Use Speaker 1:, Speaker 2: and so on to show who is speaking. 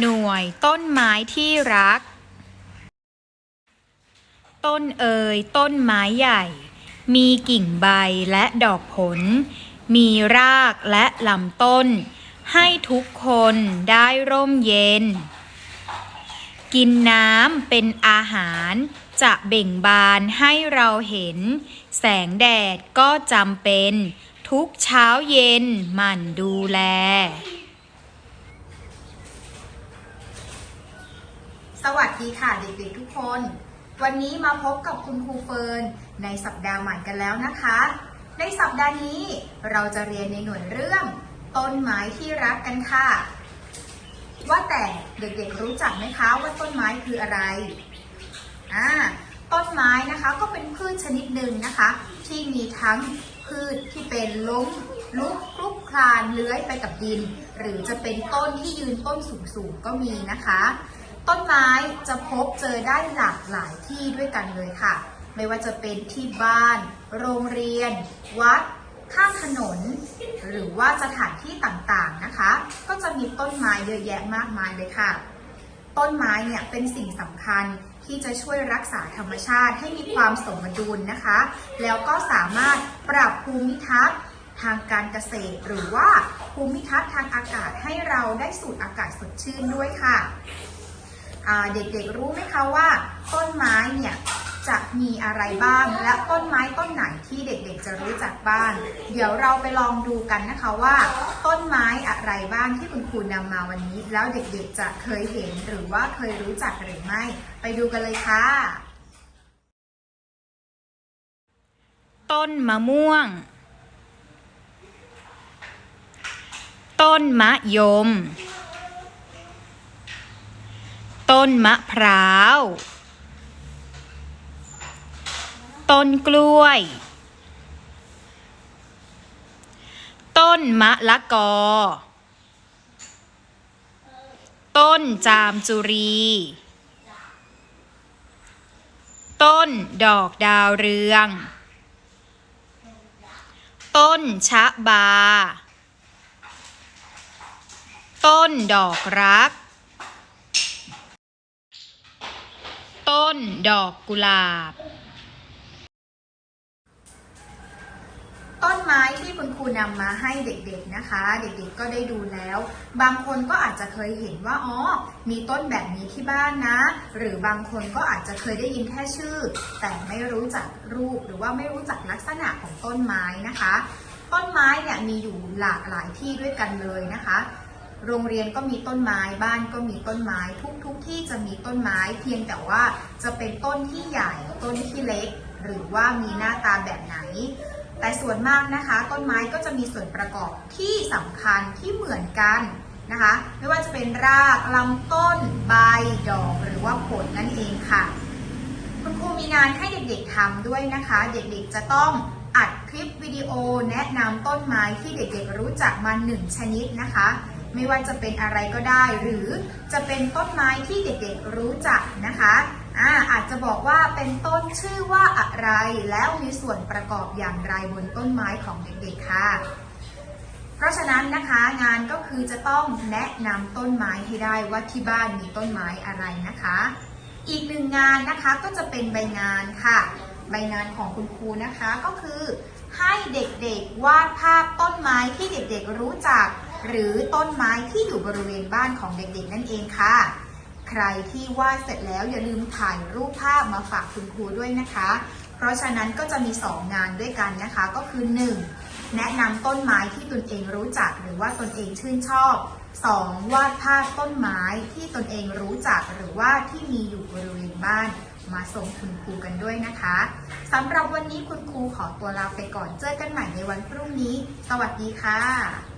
Speaker 1: หน่วยต้นไม้ที่รัก ต้นเอยต้นไม้ใหญ่ มีกิ่งใบและดอกผล มีรากและลำต้น ให้ทุกคนได้ร่มเย็น กินน้ำเป็นอาหารจะเบ่งบานให้เราเห็น แสงแดดก็จำเป็น ทุกเช้าเย็นหมั่นดูแล
Speaker 2: สวัสดีค่ะเด็กๆทุกคน วันนี้มาพบกับคุณครูเฟิร์นในสัปดาห์ใหม่กันแล้วนะคะ ในสัปดาห์นี้เราจะเรียนในหน่วยเรื่อง ต้นไม้ที่รักกันค่ะ ว่าแต่เด็กๆรู้จักไหมคะว่าต้นไม้คืออะไรอ่าต้นไม้นะคะก็เป็นพืชชนิดหนึ่งนะคะ ที่มีทั้งพืชที่เป็นล้มลุกคลุกคลานเลื้อยไปกับดิน หรือจะเป็นต้นที่ยืนต้นสูงๆก็มีนะคะ ต้นไม้จะพบเจอได้หลากหลายที่ด้วยกันเลยค่ะ ไม่ว่าจะเป็นที่บ้าน โรงเรียน วัด ข้างถนน หรือว่าสถานที่ต่างๆนะคะ ก็จะมีต้นไม้เยอะแยะมากมายเลยค่ะ ต้นไม้เนี่ยเป็นสิ่งสำคัญที่จะช่วยรักษาธรรมชาติให้มีความสมดุลนะคะ แล้วก็สามารถปรับภูมิทัศน์ทางการเกษตร หรือว่าภูมิทัศน์ทางอากาศให้เราได้สูดอากาศสดชื่นด้วยค่ะ เด็กๆรู้ไหมคะว่า ต้นไม้เนี่ยจะมีอะไรบ้าง และต้นไม้ต้นไหนที่เด็กๆ จะรู้จักบ้าง เดี๋ยวเราไปลองดูกันนะคะว่า ต้นไม้อะไรบ้างที่คุณครูนำมาวันนี้ แล้วเด็กๆ จะเคยเห็นหรือว่าเคยรู้จักหรือไม่ ไปดูกันเลยค่ะ
Speaker 1: ต้นมะม่วง ต้นมะยม ต้นมะพร้าว ต้นกล้วย ต้นมะละกอ ต้นจามจุรี ต้นดอกดาวเรือง ต้นชะบา ต้นดอกรัก ต้ นดอกกุหลาบ
Speaker 2: ต้นไม้ที่คุณครูนำมาให้เด็กๆนะคะ เด็กๆก็ได้ดูแล้ว บางคนก็อาจจะเคยเห็นว่าอ๋อมีต้นแบบนี้ที่บ้านนะ หรือบางคนก็อาจจะเคยได้ยินแค่ชื่อ แต่ไม่รู้จักรูปหรือว่าไม่รู้จักลักษณะของต้นไม้นะคะ ต้นไม้เนี่ยมีอยู่หลากหลายที่ด้วยกันเลยนะคะ โรงเรียนก็มีต้นไม้บ้านก็มีต้นไม้ ทุกทุกที่จะมีต้นไม้ เพียงแต่ว่าจะเป็นต้นที่ใหญ่ต้นที่เล็ก หรือว่ามีหน้าตาแบบไหน แต่ส่วนมากนะคะ ต้นไม้ก็จะมีส่วนประกอบที่สำคัญที่เหมือนกันนะคะ ไม่ว่าจะเป็นรากลำต้นใบดอกหรือว่าผลนั่นเองค่ะคุณครูมีงานให้เด็กๆทำด้วยนะคะ เด็กๆจะต้องอัดคลิปวิดีโอแนะนำต้นไม้ที่เด็กๆรู้จักมาหนึ่งชนิดนะคะ ไม่ว่าจะเป็นอะไรก็ได้ หรือจะเป็นต้นไม้ที่เด็กๆรู้จักนะคะอาอาจจะบอกว่าเป็นต้นชื่อว่าอะไร แล้วมีส่วนประกอบอย่างไรบนต้นไม้ของเด็กๆค่ะ เพราะฉะนั้นนะคะงานก็คือจะต้องแนะนำต้นไม้ให้ได้ว่าที่บ้านมีต้นไม้อะไรนะคะ อีกหนึ่งงานนะคะก็จะเป็นใบงานค่ะ ใบงานของคุณครูนะคะก็คือให้เด็กๆวาดภาพต้นไม้ที่เด็กๆรู้จัก หรือต้นไม้ที่อยู่บริเวณบ้านของเด็กๆ นั่นเองค่ะ ใครที่วาดเสร็จแล้วอย่าลืมถ่ายรูปภาพมาฝากคุณครูด้วยนะคะ เพราะฉะนั้นก็จะมี 2 งานด้วยกันนะคะ ก็คือ 1. แนะนำต้นไม้ที่ตนเองรู้จักหรือว่าตนเองชื่นชอบ 2. วาดภาพต้นไม้ที่ตนเองรู้จักหรือว่าที่มีอยู่บริเวณบ้านมาส่งคุณครูกันด้วยนะคะสำหรับวันนี้คุณครูขอตัวลาไปก่อนเจอกันใหม่ในวันพรุ่งนี้ สวัสดีค่ะ